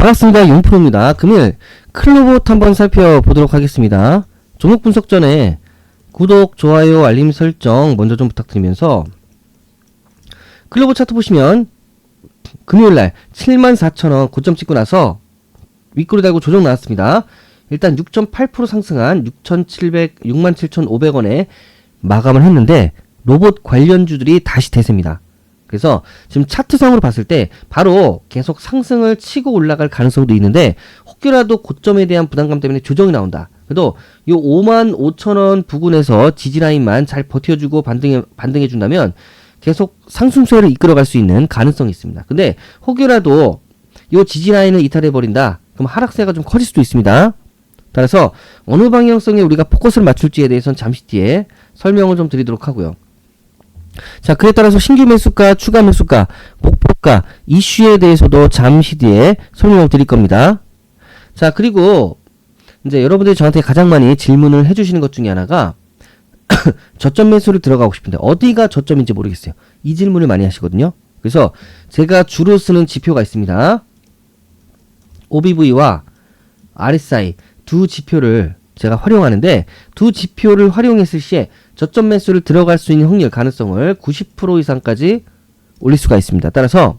반갑습니다. 용프로입니다. 금일 클로봇 한번 살펴보도록 하겠습니다. 종목 분석 전에 구독, 좋아요, 알림 설정 먼저 좀 부탁드리면서 클로봇 차트 보시면 금요일날 74,000원 고점 찍고 나서 윗꼬리 달고 조정 나왔습니다. 일단 6.8% 상승한 6,700, 67,500원에 마감을 했는데 로봇 관련주들이 다시 대세입니다. 그래서 지금 차트상으로 봤을 때 바로 계속 상승을 치고 올라갈 가능성도 있는데 혹여라도 고점에 대한 부담감 때문에 조정이 나온다. 그래도 요 5만 5천 원 부근에서 지지라인만 잘 버텨주고 반등해 반등해 준다면 계속 상승세를 이끌어갈 수 있는 가능성이 있습니다. 근데 혹여라도 요 지지라인을 이탈해 버린다. 그럼 하락세가 좀 커질 수도 있습니다. 따라서 어느 방향성에 우리가 포커스를 맞출지에 대해서는 잠시 뒤에 설명을 좀 드리도록 하고요. 자, 그에 따라서 신규 매수가, 추가 매수가, 목표가, 이슈에 대해서도 잠시 뒤에 설명을 드릴 겁니다. 자, 그리고 이제 여러분들이 저한테 가장 많이 질문을 해주시는 것 중에 하나가 저점 매수를 들어가고 싶은데 어디가 저점인지 모르겠어요. 이 질문을 많이 하시거든요. 그래서 제가 주로 쓰는 지표가 있습니다. OBV와 RSI 두 지표를 제가 활용하는데 두 지표를 활용했을 시에 저점 매수를 들어갈 수 있는 확률 가능성을 90% 이상까지 올릴 수가 있습니다. 따라서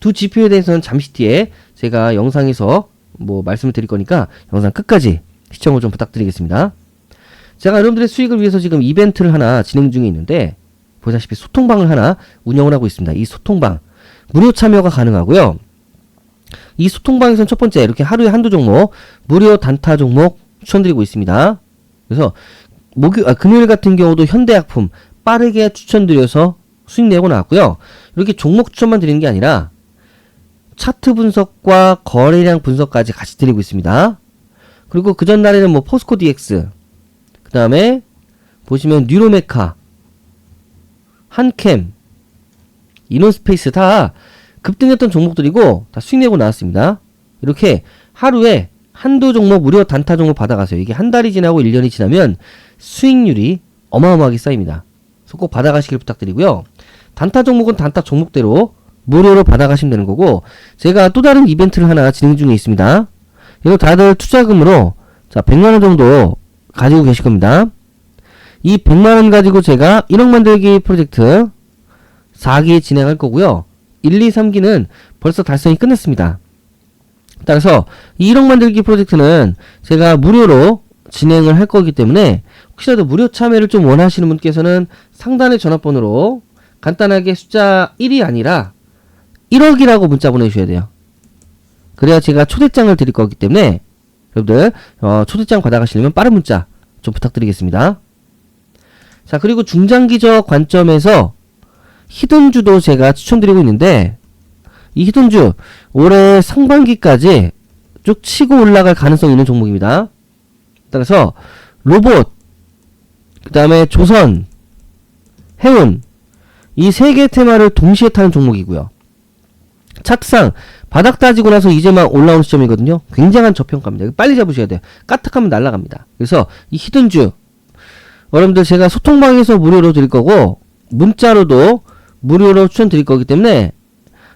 두 지표에 대해서는 잠시 뒤에 제가 영상에서 뭐 말씀을 드릴 거니까 영상 끝까지 시청을 좀 부탁드리겠습니다. 제가 여러분들의 수익을 위해서 지금 이벤트를 하나 진행 중에 있는데 보다시피 소통방을 하나 운영을 하고 있습니다. 이 소통방 무료 참여가 가능하고요. 이 소통방에서는 첫 번째 이렇게 하루에 한두 종목 무료 단타 종목 추천드리고 있습니다. 그래서 목요 아, 금요일 같은 경우도 현대약품 빠르게 추천드려서 수익 내고 나왔고요. 이렇게 종목 추천만 드리는 게 아니라 차트 분석과 거래량 분석까지 같이 드리고 있습니다. 그리고 그 전날에는 뭐 포스코 DX, 그 다음에 보시면 뉴로메카, 한캠, 이노스페이스 다 급등했던 종목들이고 다 수익 내고 나왔습니다. 이렇게 하루에 한두 종목 무료 단타 종목 받아가세요. 이게 한 달이 지나고 1년이 지나면 수익률이 어마어마하게 쌓입니다. 꼭 받아가시길 부탁드리고요. 단타 종목은 단타 종목대로 무료로 받아가시면 되는 거고 제가 또 다른 이벤트를 하나 진행 중에 있습니다. 이거 다들 투자금으로 자 100만원 정도 가지고 계실 겁니다. 이 100만원 가지고 제가 1억 만들기 프로젝트 4기 진행할 거고요. 1, 2, 3기는 벌써 달성이 끝냈습니다. 따라서 이 1억 만들기 프로젝트는 제가 무료로 진행을 할 거기 때문에 혹시라도 무료 참여를 좀 원하시는 분께서는 상단의 전화번호로 간단하게 숫자 1이 아니라 1억이라고 문자 보내주셔야 돼요. 그래야 제가 초대장을 드릴 거기 때문에 여러분들 어, 초대장 받아가시려면 빠른 문자 좀 부탁드리겠습니다. 자 그리고 중장기적 관점에서 히든주도 제가 추천드리고 있는데 이 히든주 올해 상반기까지 쭉 치고 올라갈 가능성이 있는 종목입니다. 따라서 로봇 그 다음에 조선 해운 이 세개 테마를 동시에 타는 종목이고요. 차트상 바닥 따지고 나서 이제 막 올라오는 시점이거든요. 굉장한 저평가입니다. 빨리 잡으셔야 돼요. 까딱하면 날아갑니다. 그래서 이 히든주 여러분들 제가 소통방에서 무료로 드릴 거고 문자로도 무료로 추천 드릴 거기 때문에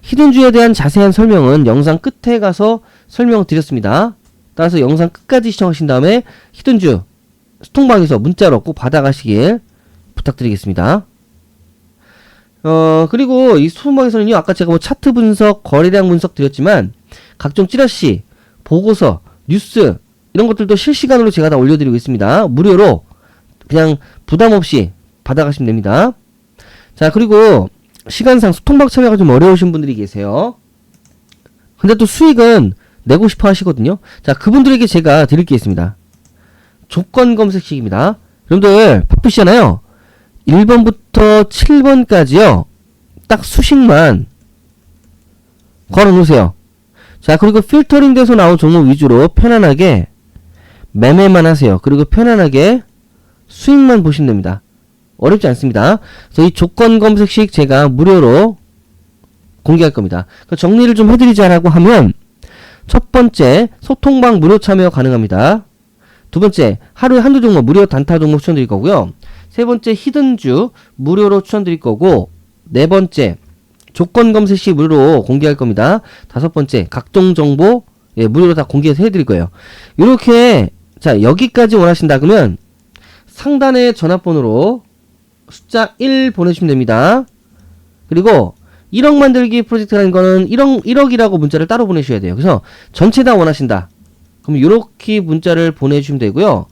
히든주에 대한 자세한 설명은 영상 끝에 가서 설명 드렸습니다. 따라서 영상 끝까지 시청하신 다음에 히든주 소통방에서 문자로 꼭 받아가시길 부탁드리겠습니다. 어, 그리고 이 소통방에서는요, 아까 제가 뭐 차트 분석, 거래량 분석 드렸지만, 각종 찌라시, 보고서, 뉴스, 이런 것들도 실시간으로 제가 다 올려드리고 있습니다. 무료로, 그냥 부담 없이 받아가시면 됩니다. 자, 그리고, 시간상 소통방 참여가 좀 어려우신 분들이 계세요. 근데 또 수익은 내고 싶어 하시거든요. 자, 그분들에게 제가 드릴 게 있습니다. 조건 검색식입니다. 여러분들, 바쁘시잖아요. 1번부터 7번까지요. 딱 수식만 걸어 놓으세요. 자, 그리고 필터링 돼서 나온 종목 위주로 편안하게 매매만 하세요. 그리고 편안하게 수익만 보시면 됩니다. 어렵지 않습니다. 그래서 이 조건 검색식 제가 무료로 공개할 겁니다. 그 정리를 좀 해드리자라고 하면 첫 번째 소통방 무료 참여 가능합니다. 두 번째 하루에 한두 종목 무료 단타 종목 추천드릴 거고요. 세 번째 히든주 무료로 추천드릴 거고 네 번째 조건 검색 시 무료로 공개할 겁니다. 다섯 번째, 각종 정보 예, 무료로 다 공개해서 해드릴 거예요. 이렇게 자 여기까지 원하신다 그러면 상단의 전화번호로 숫자 1 보내주시면 됩니다. 그리고 1억 만들기 프로젝트라는 거는 1억, 1억이라고 문자를 따로 보내셔야 돼요. 그래서 전체 다 원하신다. 그럼 이렇게 문자를 보내주시면 되고요.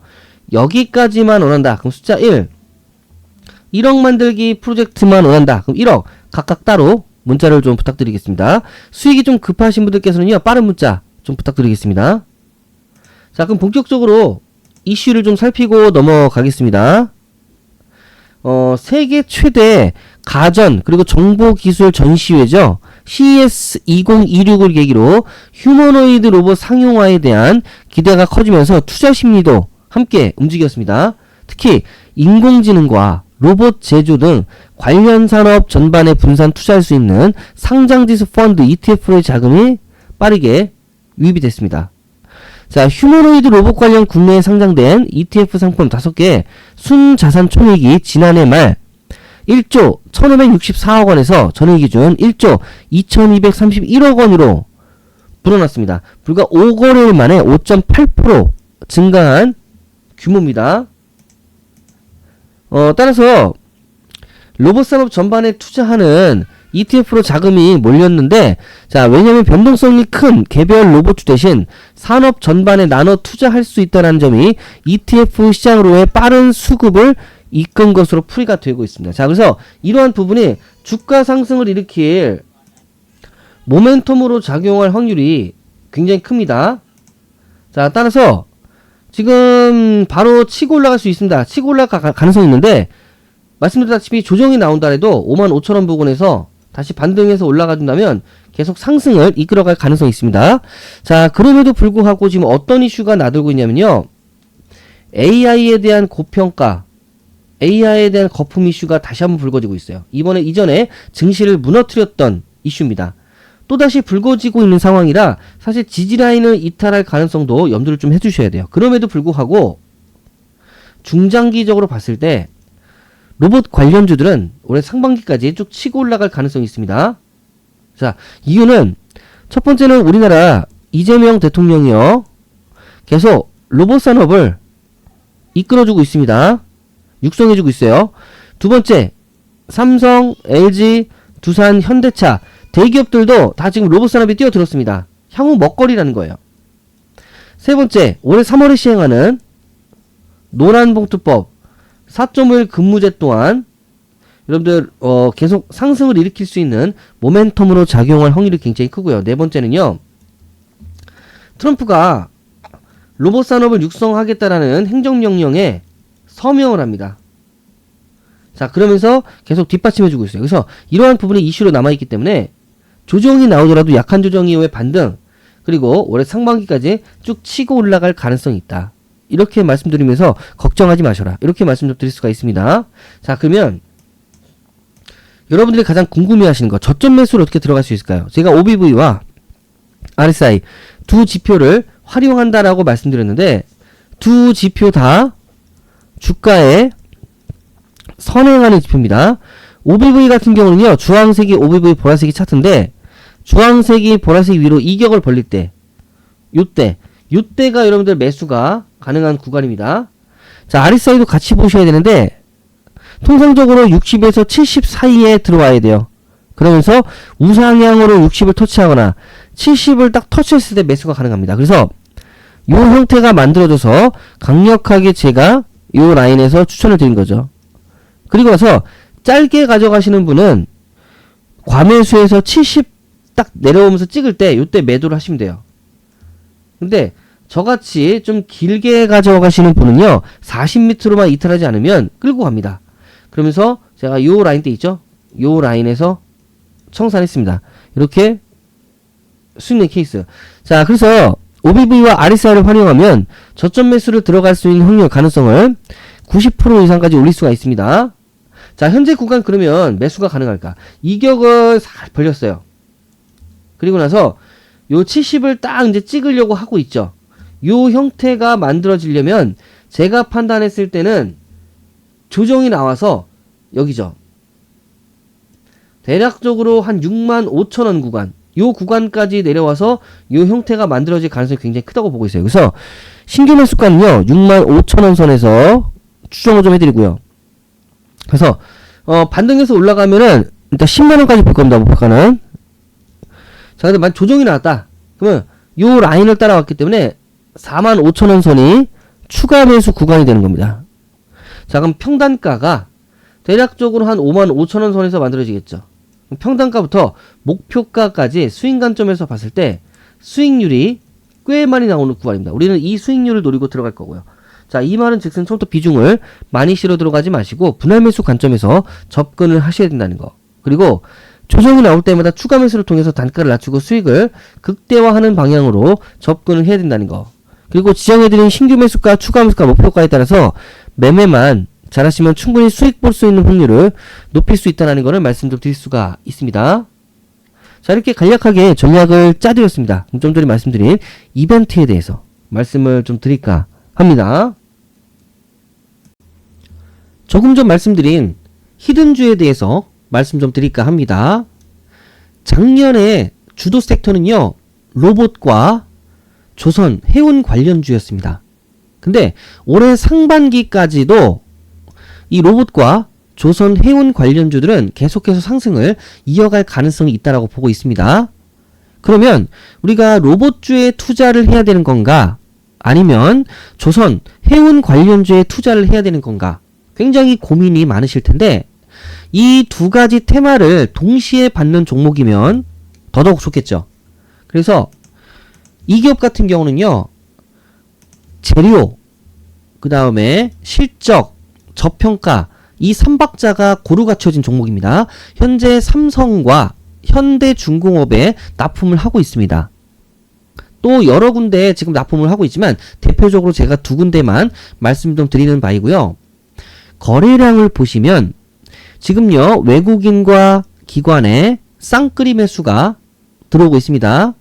여기까지만 원한다. 그럼 숫자 1. 1억 만들기 프로젝트만 원한다. 그럼 1억 각각 따로 문자를 좀 부탁드리겠습니다. 수익이 좀 급하신 분들께서는요. 빠른 문자 좀 부탁드리겠습니다. 자, 그럼 본격적으로 이슈를 좀 살피고 넘어가겠습니다. 어, 세계 최대 가전 그리고 정보기술 전시회죠. CES 2026을 계기로 휴머노이드 로봇 상용화에 대한 기대가 커지면서 투자 심리도 함께 움직였습니다. 특히 인공지능과 로봇 제조 등 관련 산업 전반에 분산 투자할 수 있는 상장지수 펀드 ETF의 자금이 빠르게 유입이 됐습니다. 자, 휴머노이드 로봇 관련 국내에 상장된 ETF 상품 5개 순자산 총액이 지난해 말 1조 1564억 원에서 전일 기준 1조 2231억 원으로 불어났습니다. 불과 5거래일 만에 5.8% 증가한 규모입니다. 어, 따라서 로봇 산업 전반에 투자하는 ETF로 자금이 몰렸는데 자 왜냐면 변동성이 큰 개별 로봇주 대신 산업 전반에 나눠 투자할 수 있다는 점이 ETF 시장으로의 빠른 수급을 이끈 것으로 풀이가 되고 있습니다. 자 그래서 이러한 부분이 주가 상승을 일으킬 모멘텀으로 작용할 확률이 굉장히 큽니다. 자 따라서 지금 바로 치고 올라갈 수 있습니다. 치고 올라갈 가능성이 있는데 말씀드렸다시피 조정이 나온다 해도 5만 5천원 부근에서 다시 반등해서 올라가준다면 계속 상승을 이끌어갈 가능성이 있습니다. 자, 그럼에도 불구하고 지금 어떤 이슈가 나들고 있냐면요. AI에 대한 고평가, AI에 대한 거품 이슈가 다시 한번 불거지고 있어요. 이번에 이전에 증시를 무너뜨렸던 이슈입니다. 또다시 불거지고 있는 상황이라 사실 지지라인을 이탈할 가능성도 염두를 좀 해주셔야 돼요. 그럼에도 불구하고 중장기적으로 봤을 때 로봇 관련주들은 올해 상반기까지 쭉 치고 올라갈 가능성이 있습니다. 자, 이유는 첫 번째는 우리나라 이재명 대통령이요. 계속 로봇 산업을 이끌어주고 있습니다. 육성해주고 있어요. 두 번째, 삼성, LG, 두산, 현대차 대기업들도 다 지금 로봇 산업에 뛰어들었습니다. 향후 먹거리라는 거예요. 세 번째, 올해 3월에 시행하는 노란봉투법 4.5일 근무제 또한 여러분들 어, 계속 상승을 일으킬 수 있는 모멘텀으로 작용할 확률이 굉장히 크고요. 네 번째는요. 트럼프가 로봇 산업을 육성하겠다라는 행정명령에 서명을 합니다. 자, 그러면서 계속 뒷받침해주고 있어요. 그래서 이러한 부분이 이슈로 남아있기 때문에 조정이 나오더라도 약한 조정 이후에 반등, 그리고 올해 상반기까지 쭉 치고 올라갈 가능성이 있다. 이렇게 말씀드리면서 걱정하지 마셔라. 이렇게 말씀 좀 드릴 수가 있습니다. 자, 그러면 여러분들이 가장 궁금해 하시는 거 저점 매수를 어떻게 들어갈 수 있을까요? 제가 OBV와 RSI 두 지표를 활용한다라고 말씀드렸는데 두 지표 다 주가에 선행하는 지표입니다. OBV 같은 경우는요. 주황색이 OBV 보라색이 차트인데 주황색이 보라색 위로 이격을 벌릴 때 요때 요때가 여러분들 매수가 가능한 구간입니다. 자, RSI도 같이 보셔야 되는데 통상적으로 60에서 70 사이에 들어와야 돼요. 그러면서 우상향으로 60을 터치하거나 70을 딱 터치했을 때 매수가 가능합니다. 그래서 이 형태가 만들어져서 강력하게 제가 이 라인에서 추천을 드린 거죠. 그리고 나서 짧게 가져가시는 분은 과매수에서 70 딱 내려오면서 찍을 때 이때 매도를 하시면 돼요. 근데 저같이 좀 길게 가져가시는 분은요 40m로만 이탈하지 않으면 끌고 갑니다 그러면서 제가 요 라인 때 있죠 요 라인에서 청산했습니다 이렇게 수익의 케이스 자 그래서 OBV와 RSI를 활용하면 저점 매수를 들어갈 수 있는 확률 가능성을 90% 이상까지 올릴 수가 있습니다. 자 현재 구간 그러면 매수가 가능할까? 이격을 살 벌렸어요. 그리고 나서 요 70을 딱 이제 찍으려고 하고 있죠. 요 형태가 만들어지려면 제가 판단했을 때는 조정이 나와서 여기죠. 대략적으로 한 6만 5천 원 구간 요 구간까지 내려와서 요 형태가 만들어질 가능성이 굉장히 크다고 보고 있어요. 그래서 신규 매수가는요 6만 5천 원 선에서 추정을 좀 해드리고요. 그래서 어, 반등해서 올라가면은 일단 10만 원까지 볼 겁니다. 목표가는. 자, 근데 만 조정이 나왔다. 그러면 요 라인을 따라왔기 때문에 4만 5천 원 선이 추가 매수 구간이 되는 겁니다. 자, 그럼 평단가가 대략적으로 한 5만 5천 원 선에서 만들어지겠죠. 평단가부터 목표가까지 수익 관점에서 봤을 때 수익률이 꽤 많이 나오는 구간입니다. 우리는 이 수익률을 노리고 들어갈 거고요. 자, 이 말은 즉슨 처음부터 비중을 많이 실어 들어가지 마시고 분할 매수 관점에서 접근을 하셔야 된다는 거. 그리고 조정이 나올 때마다 추가 매수를 통해서 단가를 낮추고 수익을 극대화하는 방향으로 접근을 해야 된다는 거. 그리고 지정해드린 신규 매수가, 추가 매수가 목표가에 따라서 매매만 잘하시면 충분히 수익 볼 수 있는 확률을 높일 수 있다는 것을 말씀 좀 드릴 수가 있습니다. 자, 이렇게 간략하게 전략을 짜드렸습니다. 좀 전에 말씀드린 이벤트에 대해서 말씀을 좀 드릴까 합니다. 조금 전 말씀드린 히든주에 대해서 말씀 좀 드릴까 합니다. 작년에 주도 섹터는요, 로봇과 조선, 해운 관련주였습니다. 근데 올해 상반기까지도 이 로봇과 조선, 해운 관련주들은 계속해서 상승을 이어갈 가능성이 있다라고 보고 있습니다. 그러면 우리가 로봇주에 투자를 해야 되는 건가? 아니면 조선, 해운 관련주에 투자를 해야 되는 건가? 굉장히 고민이 많으실 텐데 이 두 가지 테마를 동시에 받는 종목이면 더더욱 좋겠죠. 그래서 이 기업 같은 경우는요. 재료, 그 다음에 실적, 저평가 이 3박자가 고루 갖춰진 종목입니다. 현재 삼성과 현대중공업에 납품을 하고 있습니다. 또 여러 군데 지금 납품을 하고 있지만 대표적으로 제가 두 군데만 말씀 좀 드리는 바이고요. 거래량을 보시면 지금요 외국인과 기관의 쌍끌이 매수가 들어오고 있습니다.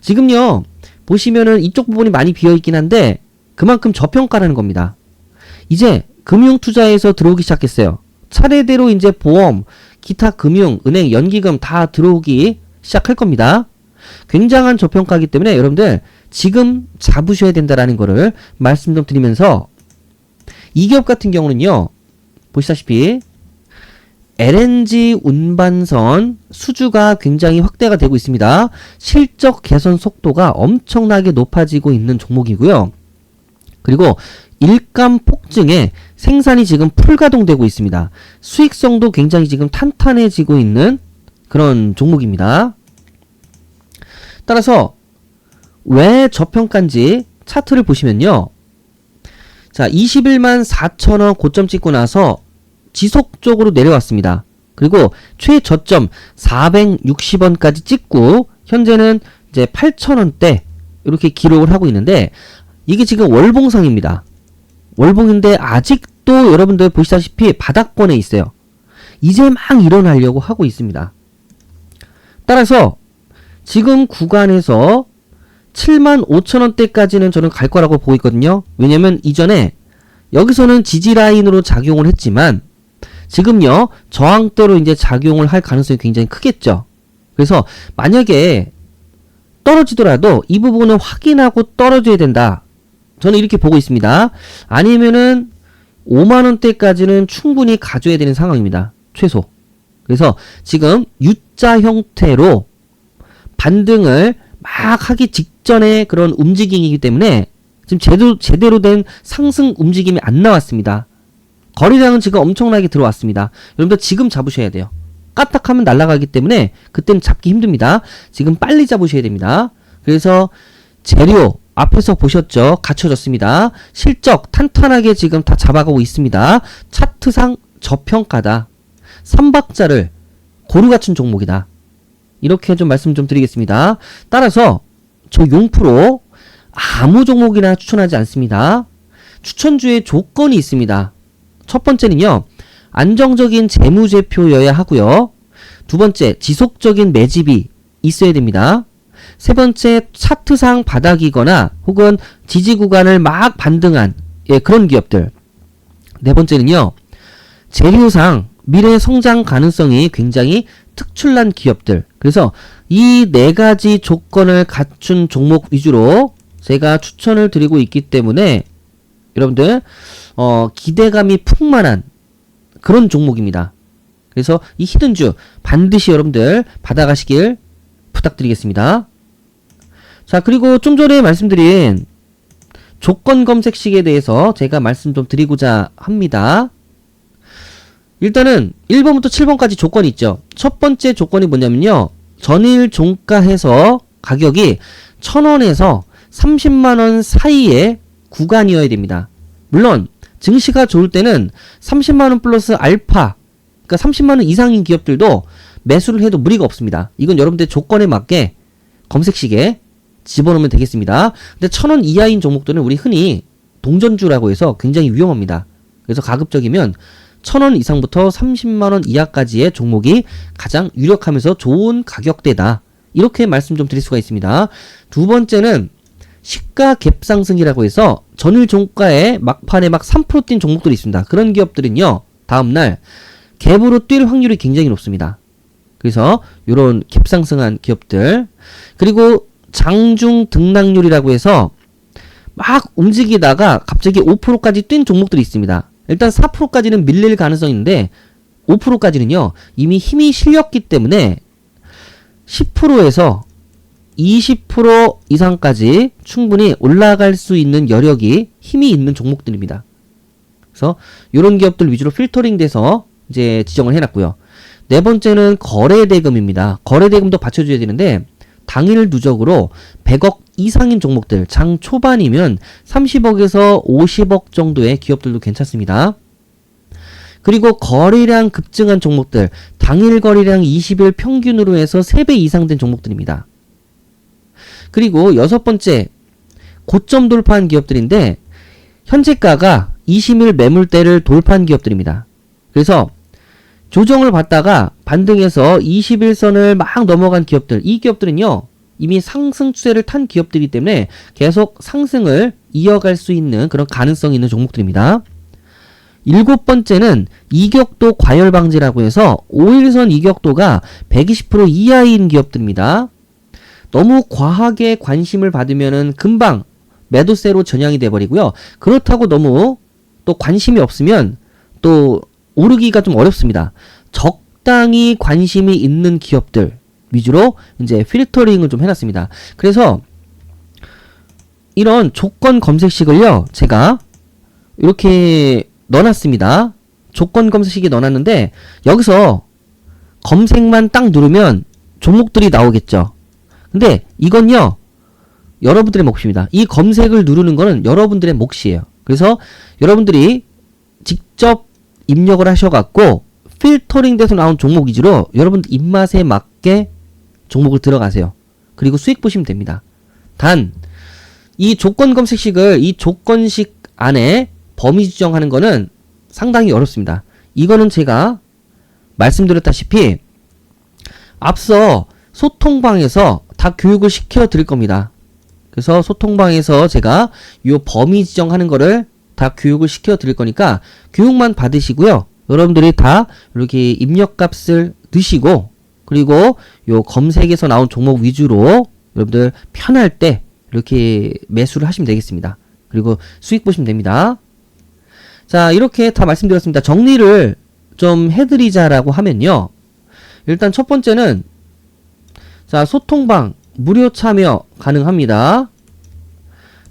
지금요 보시면은 이쪽 부분이 많이 비어 있긴 한데 그만큼 저평가라는 겁니다. 이제 금융 투자에서 들어오기 시작했어요. 차례대로 이제 보험, 기타 금융, 은행, 연기금 다 들어오기 시작할 겁니다. 굉장한 저평가이기 때문에 여러분들 지금 잡으셔야 된다라는 거를 말씀 좀 드리면서 이 기업 같은 경우는요. 보시다시피 LNG 운반선 수주가 굉장히 확대가 되고 있습니다. 실적 개선 속도가 엄청나게 높아지고 있는 종목이고요. 그리고 일감 폭증에 생산이 지금 풀가동되고 있습니다. 수익성도 굉장히 지금 탄탄해지고 있는 그런 종목입니다. 따라서 왜 저평가인지 차트를 보시면요. 자, 21만 4천원 고점 찍고 나서 지속적으로 내려왔습니다. 그리고 최저점 460원까지 찍고 현재는 이제 8천원대 이렇게 기록을 하고 있는데 이게 지금 월봉상입니다. 월봉인데 아직도 여러분들 보시다시피 바닥권에 있어요. 이제 막 일어나려고 하고 있습니다. 따라서 지금 구간에서 7만 5천 원대까지는 저는 갈 거라고 보고 있거든요. 왜냐면 이전에 여기서는 지지 라인으로 작용을 했지만 지금요 저항대로 이제 작용을 할 가능성이 굉장히 크겠죠. 그래서 만약에 떨어지더라도 이 부분을 확인하고 떨어져야 된다. 저는 이렇게 보고 있습니다. 아니면은 5만 원대까지는 충분히 가져야 되는 상황입니다. 최소. 그래서 지금 U자 형태로 반등을 막 하기 직전에 그런 움직임이기 때문에 지금 제대로, 제대로 된 상승 움직임이 안 나왔습니다. 거래량은 지금 엄청나게 들어왔습니다. 여러분들 지금 잡으셔야 돼요. 까딱하면 날아가기 때문에 그때는 잡기 힘듭니다. 지금 빨리 잡으셔야 됩니다. 그래서 재료 앞에서 보셨죠? 갖춰졌습니다. 실적 탄탄하게 지금 다 잡아가고 있습니다. 차트상 저평가다. 3박자를 고루 갖춘 종목이다. 이렇게 좀 말씀 좀 드리겠습니다. 따라서 저 용프로 아무 종목이나 추천하지 않습니다. 추천주의 조건이 있습니다. 첫 번째는요. 안정적인 재무제표여야 하고요. 두 번째, 지속적인 매집이 있어야 됩니다. 세 번째, 차트상 바닥이거나 혹은 지지 구간을 막 반등한 예, 그런 기업들. 네 번째는요. 재료상 미래 성장 가능성이 굉장히 특출난 기업들. 그래서 이 네 가지 조건을 갖춘 종목 위주로 제가 추천을 드리고 있기 때문에 여러분들 어, 기대감이 풍만한 그런 종목입니다. 그래서 이 히든주 반드시 여러분들 받아가시길 부탁드리겠습니다. 자, 그리고 좀 전에 말씀드린 조건 검색식에 대해서 제가 말씀 좀 드리고자 합니다. 일단은 1번부터 7번까지 조건이 있죠. 첫 번째 조건이 뭐냐면요. 전일 종가해서 가격이 1000원에서 30만원 사이의 구간이어야 됩니다. 물론 증시가 좋을 때는 30만원 플러스 알파 그러니까 30만원 이상인 기업들도 매수를 해도 무리가 없습니다. 이건 여러분들 조건에 맞게 검색식에 집어넣으면 되겠습니다. 근데 1000원 이하인 종목들은 우리 흔히 동전주라고 해서 굉장히 위험합니다. 그래서 가급적이면 1000원 이상부터 30만원 이하까지의 종목이 가장 유력하면서 좋은 가격대다. 이렇게 말씀 좀 드릴 수가 있습니다. 두 번째는 시가 갭 상승이라고 해서 전일 종가에 막판에 막 3%뛴 종목들이 있습니다. 그런 기업들은요. 다음날 갭으로 뛸 확률이 굉장히 높습니다. 그래서 이런 갭 상승한 기업들 그리고 장중 등락률이라고 해서 막 움직이다가 갑자기 5%까지 뛴 종목들이 있습니다. 일단 4%까지는 밀릴 가능성이 있는데 5%까지는요 이미 힘이 실렸기 때문에 10%에서 20% 이상까지 충분히 올라갈 수 있는 여력이 힘이 있는 종목들입니다. 그래서 이런 기업들 위주로 필터링 돼서 이제 지정을 해놨고요. 네 번째는 거래대금입니다. 거래대금도 받쳐줘야 되는데 당일 누적으로 100억 이상인 종목들 장 초반이면 30억에서 50억 정도의 기업들도 괜찮습니다. 그리고 거래량 급증한 종목들 당일 거래량 20일 평균으로 해서 3배 이상 된 종목들입니다. 그리고 여섯 번째 고점 돌파한 기업들인데 현재가가 20일 매물대를 돌파한 기업들입니다. 그래서 조정을 받다가 반등해서 21선을 막 넘어간 기업들 이 기업들은요 이미 상승 추세를 탄 기업들이기 때문에 계속 상승을 이어갈 수 있는 그런 가능성이 있는 종목들입니다. 일곱 번째는 이격도 과열 방지라고 해서 5일선 이격도가 120% 이하인 기업들입니다. 너무 과하게 관심을 받으면은 금방 매도세로 전향이 돼버리고요. 그렇다고 너무 또 관심이 없으면 또 오르기가 좀 어렵습니다. 적당히 관심이 있는 기업들 위주로 이제 필터링을 좀 해놨습니다. 그래서 이런 조건 검색식을요, 제가 이렇게 넣어놨습니다. 조건 검색식에 넣어놨는데 여기서 검색만 딱 누르면 종목들이 나오겠죠. 근데 이건요, 여러분들의 몫입니다. 이 검색을 누르는 거는 여러분들의 몫이에요. 그래서 여러분들이 직접 입력을 하셔갖고 필터링 돼서 나온 종목 위주로 여러분들 입맛에 맞게 종목을 들어가세요. 그리고 수익 보시면 됩니다. 단, 이 조건 검색식을 이 조건식 안에 범위 지정하는 거는 상당히 어렵습니다. 이거는 제가 말씀드렸다시피 앞서 소통방에서 다 교육을 시켜 드릴 겁니다. 그래서 소통방에서 제가 요 범위 지정하는 거를 다 교육을 시켜 드릴 거니까 교육만 받으시고요. 여러분들이 다 이렇게 입력값을 넣으시고 그리고 요 검색에서 나온 종목 위주로 여러분들 편할 때 이렇게 매수를 하시면 되겠습니다. 그리고 수익 보시면 됩니다. 자, 이렇게 다 말씀드렸습니다. 정리를 좀 해드리자라고 하면요. 일단 첫 번째는 자, 소통방 무료 참여 가능합니다.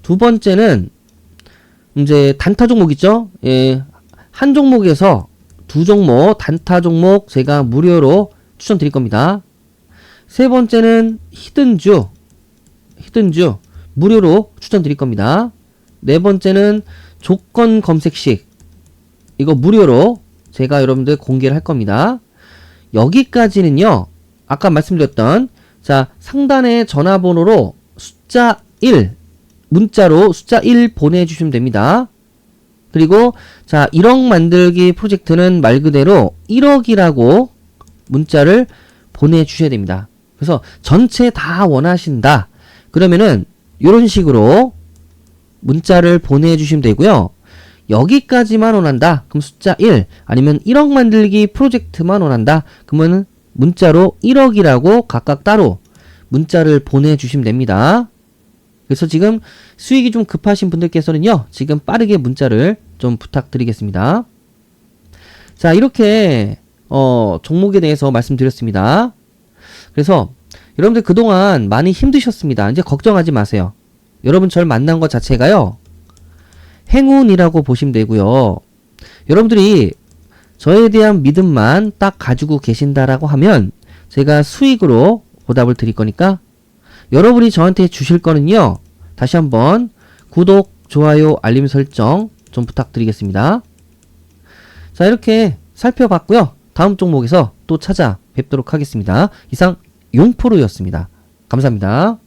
두 번째는 이제 단타 종목 있죠? 예. 한 종목에서 두 종목 단타 종목 제가 무료로 추천드릴 겁니다. 세 번째는 히든주 히든주 무료로 추천드릴 겁니다. 네 번째는 조건 검색식 이거 무료로 제가 여러분들 공개를 할 겁니다. 여기까지는요. 아까 말씀드렸던 자 상단의 전화번호로 숫자 1 문자로 숫자 1 보내주시면 됩니다. 그리고 자 1억 만들기 프로젝트는 말 그대로 1억이라고 문자를 보내주셔야 됩니다. 그래서 전체 다 원하신다. 그러면은 이런 식으로 문자를 보내주시면 되고요. 여기까지만 원한다. 그럼 숫자 1 아니면 1억 만들기 프로젝트만 원한다. 그러면 문자로 1억이라고 각각 따로 문자를 보내주시면 됩니다. 그래서 지금 수익이 좀 급하신 분들께서는요, 지금 빠르게 문자를 좀 부탁드리겠습니다. 자, 이렇게, 어, 종목에 대해서 말씀드렸습니다. 그래서 여러분들 그동안 많이 힘드셨습니다. 이제 걱정하지 마세요. 여러분 절 만난 것 자체가요, 행운이라고 보시면 되고요. 여러분들이 저에 대한 믿음만 딱 가지고 계신다라고 하면 제가 수익으로 보답을 드릴 거니까 여러분이 저한테 주실 거는요. 다시 한번 구독, 좋아요, 알림 설정 좀 부탁드리겠습니다. 자, 이렇게 살펴봤고요. 다음 종목에서 또 찾아뵙도록 하겠습니다. 이상 용포로였습니다. 감사합니다.